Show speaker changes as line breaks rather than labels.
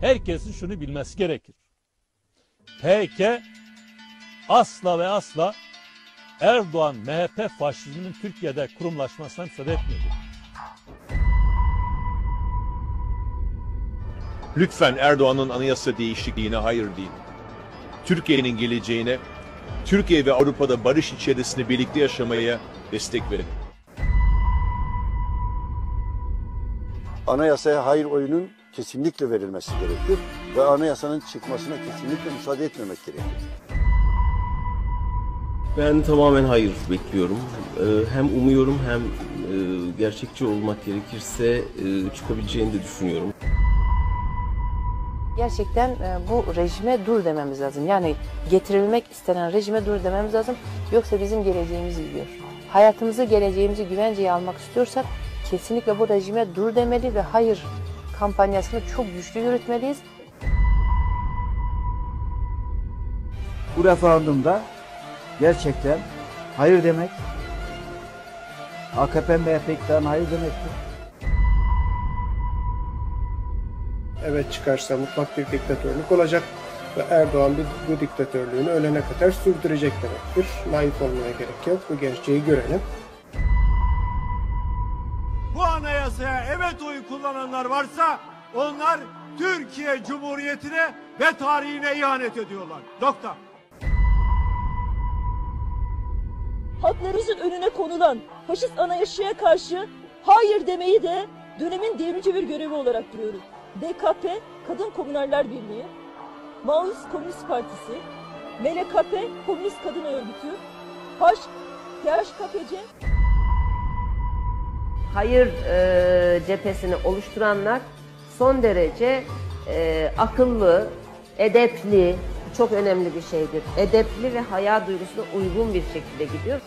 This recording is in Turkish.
herkesin şunu bilmesi gerekir. PK asla ve asla Erdoğan MHP faşizminin Türkiye'de kurumlaşmasına müsaade etmedi.
Lütfen Erdoğan'ın anayasa değişikliğine hayır deyin. Türkiye'nin geleceğine, Türkiye ve Avrupa'da barış içerisinde birlikte yaşamaya destek verin.
Anayasaya hayır oyunun kesinlikle verilmesi gerekir ve anayasanın çıkmasına kesinlikle müsaade etmemek gerekir.
Ben tamamen hayır bekliyorum. Ee, Hem umuyorum hem e, gerçekçi olmak gerekirse e, çıkabileceğini de düşünüyorum.
Gerçekten e, bu rejime dur dememiz lazım. Yani getirilmek istenen rejime dur dememiz lazım. Yoksa bizim geleceğimiz gidiyor. Hayatımızı, geleceğimizi güvenceye almak istiyorsak kesinlikle bu rejime dur demeli ve hayır kampanyasını çok güçlü yürütmeliyiz.
Bu referandumda gerçekten hayır demek, AKP MHP iktidarına hayır demektir.
evet çıkarsa mutlak bir diktatörlük olacak ve Erdoğan bir, bu diktatörlüğünü ölene kadar sürdürecek demektir. Naif olmaya gerek yok. Bu gerçeği görelim.
Bu anayasaya evet oyu kullananlar varsa onlar Türkiye Cumhuriyeti'ne ve tarihine ihanet ediyorlar. Nokta.
Haklarımızın önüne konulan faşist anayasaya karşı hayır demeyi de dönemin devrimci bir görevi olarak görüyorum. DKP, Kadın Komünerler Birliği, Maoist Komünist Partisi, MLKP, Komünist Kadın Örgütü, H, THKPC,
hayır e, cephesini oluşturanlar son derece e, akıllı, edepli, çok önemli bir şeydir. Edepli ve haya duygusuna uygun bir şekilde gidiyor.